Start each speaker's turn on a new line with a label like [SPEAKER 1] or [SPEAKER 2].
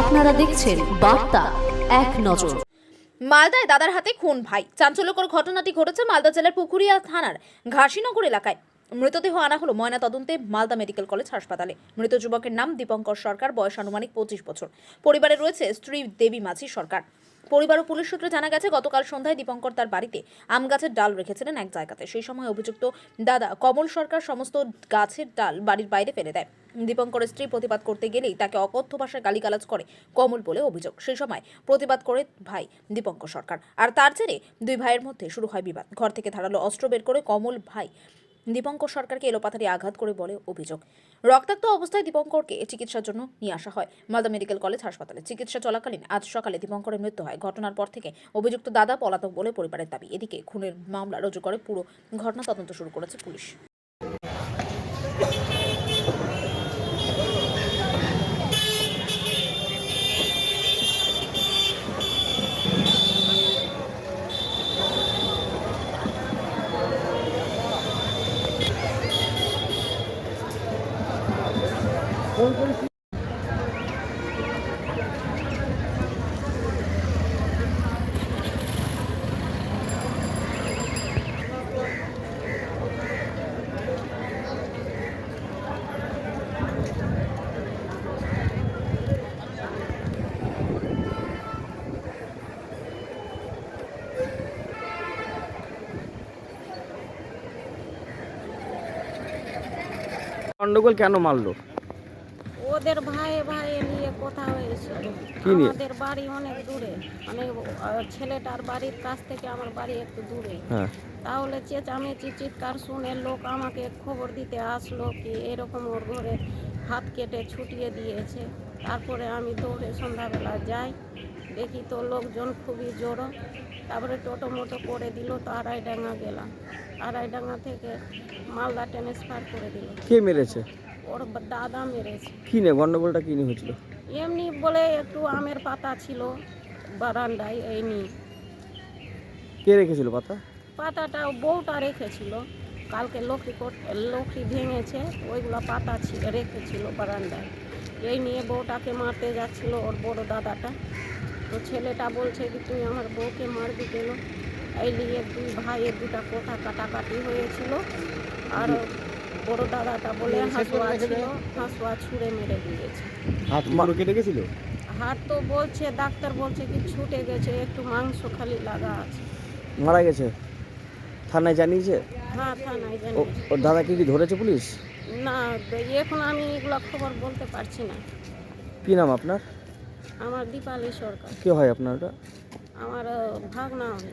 [SPEAKER 1] আপনারা দেখছেন বার্তা এক নজর।
[SPEAKER 2] মালদায় দাদার হাতে খুন ভাই। চাঞ্চল্যকর ঘটনাটি ঘটেছে মালদা জেলার পুকুরিয়া থানার ঘাসিনগর এলাকায়। মৃতদেহ আনা হলো ময়না তদন্তে মালদা মেডিকেল কলেজ হাসপাতালে। মৃত যুবকের নাম দীপঙ্কর সরকার, বয়স আনুমানিক পঁচিশ বছর। পরিবারে রয়েছে স্ত্রী দেবী মাঝি সরকার। পরিবার ও পুলিশ সূত্রে জানা গেছে, গতকাল সন্ধ্যায় দীপঙ্কর তার বাড়িতে আম গাছের ডাল রেখেছিলেন এক জায়গাতে। সেই সময় অভিযুক্ত দাদা কমল সরকার সমস্ত গাছের ডাল বাড়ির বাইরে ফেলে দেয়। দীপঙ্করের স্ত্রী প্রতিবাদ করতে গেলেই তাকে অকথ্য ভাষায় গালিগালাজ করে কমল বলে অভিযোগ। সেই সময় প্রতিবাদ করে ভাই দীপঙ্কর সরকার। আর তার জেরে দুই ভাইয়ের মধ্যে শুরু হয় বিবাদ। ঘর থেকে ধারালো অস্ত্র বের করে কমল ভাই দীপঙ্কর সরকারকে এলোপাথারি আঘাত করে বলে অভিযোগ। রক্তাক্ত অবস্থায় দীপঙ্করকে চিকিৎসার জন্য নিয়ে আসা হয় মালদা মেডিকেল কলেজ হাসপাতালে। চিকিৎসা চলাকালীন আজ সকালে দীপঙ্করের মৃত্যু হয়। ঘটনার পর থেকে অভিযুক্ত দাদা পলাতক বলে পরিবারের দাবি। এদিকে খুনের মামলা রুজু করে পুরো ঘটনা তদন্ত শুরু করেছে পুলিশ।
[SPEAKER 3] গন্ডগোল কেন মারলো?
[SPEAKER 4] ওদের ভাই ভাই নিয়ে কথা
[SPEAKER 3] কি নিয়ে?
[SPEAKER 4] আমাদের বাড়ি অনেক দূরে। মানে আহ, ছেলেটার বাড়ির কাছ থেকে আমার বাড়ি একটু দূরে।
[SPEAKER 3] হ্যাঁ।
[SPEAKER 4] তাহলে চেঁচামেচি চিৎকার শুনে লোক আমাকে খবর দিতে আসলো কি এরকম ওর ঘরে হাত কেটে ছুটিয়ে দিয়েছে। তারপরে আমি দৌড়ে সন্ধ্যাবেলা যাই। দেখি তো লোকজন খুবই জোরো। তারপরে টোটো মোটো করে দিল তো আড়াইডাঙ্গা গেলাম। আড়াইডাঙ্গা থেকে মালদা ট্রান্সফার করে দিল।
[SPEAKER 3] কে মেরেছে?
[SPEAKER 4] ওর দাদা মেরেছে
[SPEAKER 3] কি নিয়ে গন্ডগোলটা কি নিয়ে হয়েছিল?
[SPEAKER 4] এমনি বলে একটু আমের পাতা ছিল বারান্দায় এই নিয়ে।
[SPEAKER 3] কে রেখেছিল পাতা?
[SPEAKER 4] পাতাটা বউটা রেখেছিল। কালকে লক্ষ্মী কোট- লক্ষ্মী ভেঙেছে ওইগুলো পাতা ছিল রেখেছিল বারান্দায়। এই নিয়ে বউটাকে মারতে যাচ্ছিল ওর বড় দাদাটা। তো ছেলেটা বলছে কি তুই আমার বউকে মারবি কেন? এই নিয়ে দুই ভাইয়ের দুটা কথা কাটাকাটি হয়েছিল। আর বড় দাদাটা বলে হাসুয়া ছিল হাসুয়া ছুঁড়ে মেরে দিয়েছে।
[SPEAKER 3] হাত পুরো কেটে গেছিল?
[SPEAKER 4] হাত তো বলছে ডাক্তার বলছে কি ছুটে গেছে একটু মাংস খালি লাগা আছে।
[SPEAKER 3] মারা গেছে? থানায় জানিয়েছে?
[SPEAKER 4] হ্যাঁ থানায়
[SPEAKER 3] ও
[SPEAKER 4] জানি
[SPEAKER 3] ওর দাদাকে কি ধরেছে পুলিশ?
[SPEAKER 4] না এখন আমি এগুলো খবর বলতে পারছি না।
[SPEAKER 3] কি নাম আপনার?
[SPEAKER 4] আমার দীপালি সরকার।
[SPEAKER 3] কে হয় আপনার ওটা
[SPEAKER 4] আমার ভাগনা হবে